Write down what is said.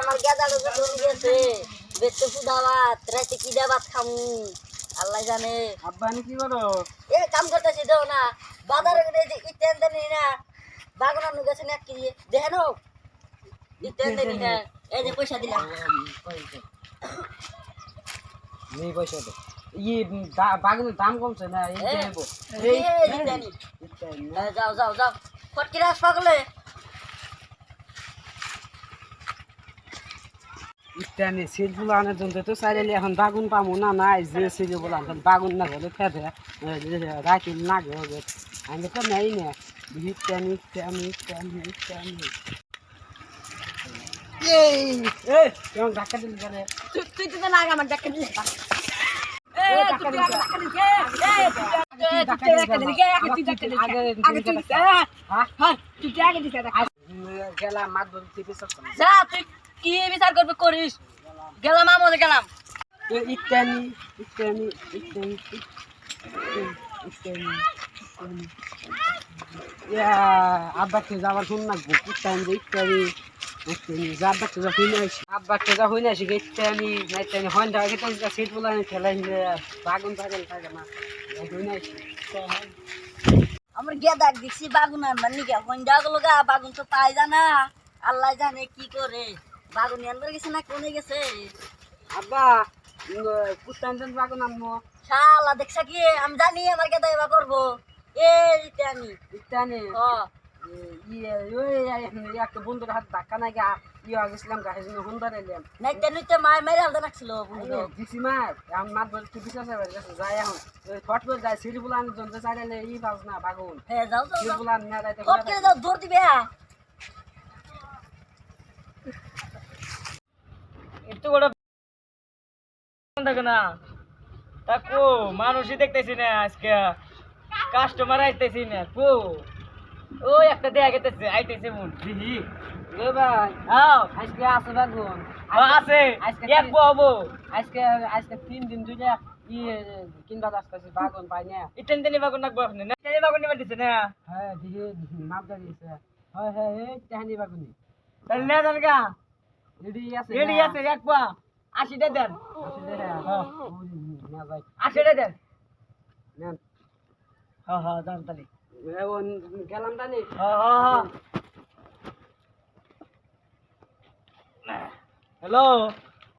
আমার গাদা চলে গেছে। বেতে খামু। আল্লাহ জানে। আব্বা কি করো এ কাম করতেছি দেও না। বাজারে গেলে যে ইতেন দেনি না বাগনা নু গেছে না কি দেখেন ইতেন দেনি না এই যে পয়সা দিলাম। পয়সা তো ই বাগানের দাম কমছে না এই দেবো। যাও যাও যাও। ফটকি রাস পাগলে ইত্যাদি সিটগুলো আনার জন্য তো চাইলে এখন বাগুন পাবো না নাই যে গুলো আনতাম বাগুন না হলে ফেটে রাখি লাগে হবে আমি তো নেই না। ইত্যাদি এই এই কেমন ধাক্কা দিলি কেন তুই তুই তো না আমার ডাক্কা দিলে। এই ধাক্কা দিলি। গেলাম মাছ ধরতে যা তুই কি বিচার করবি করিস? গেলাম আমলে গেলাম। ইত্যাদি ইত্যাদি ইত্যাদি যাবার শুন না ইত্যাদি ইত্যাদি ইত্যাদি যা আব্বাকে যা হইলে আসি আব্বাকে যা হইলে আসি ইত্যাদি না ইত্যাদি হন যা আগে তো সিট বলে খেলাই বাগুন বাগুন থাকে না। হইলে আসি আমার গেদা দেখছি বাগুন আনবার নিকে হন্ডা গুলো গা বাগুন তো তাই জানা। আল্লাহ জানে কি করে। বাগুন আনবার গেছে না কোনে গেছে? আব্বা কুত্তান বাগুন আনব শালা দেখছা কি? আমি জানি আমার গেদা এবার করব। এই যে আমি। ইত্যাদি ও ইয়ে ওই একটা বন্ধুর হাত ধাক্কা নাই গা ইয়ে গেছিলাম গাছের জন্য হুন্দার এলাম নাইতে নিতে মায় মেরে আলদা রাখছিল বন্ধু। দিছি মার এখন মাত বলে তুই বিশ্বাস হবে গেছে যাই এখন। ফট করে যায় সিঁড়ি বুলান জন্য চাইলে ই পাস না বাগুন। হ্যাঁ যাও যাও সিঁড়ি যাও। বুলান না যাইতে করে যাও দিবে হ্যাঁ একটু বড় দেখো না তাকু মানুষই দেখতেছি না আজকে। কাস্টমার আইতেছি না কো। ওই একটা দেয়া গেতেছে আইতেছে মন। দিহি। এ ভাই। আও। আজকে আছে বাগুন আছে। আজকে এক বহবো আজকে আজকে তিন দিন ধরে কিনবা বাগুন পাই না। ইটেন দেনি বাগুন নাকবো আপনি না? তেনি বাগুন নিবা দিছে না? হ্যাঁ দিদি মাপ দিয়েছে হ্যাঁ হ্যাঁ এই তেহানি বাগুনি তাহলে না রেডি আছে এক পা। আশিটা দেন। হ্যাঁ। হ্যাঁ। আশিটা দেন। হ্যাঁ হ্যাঁ জান তালি এ গেলাম জানি হ্যাঁ হ্যাঁ। হ্যাঁ। হ্যালো।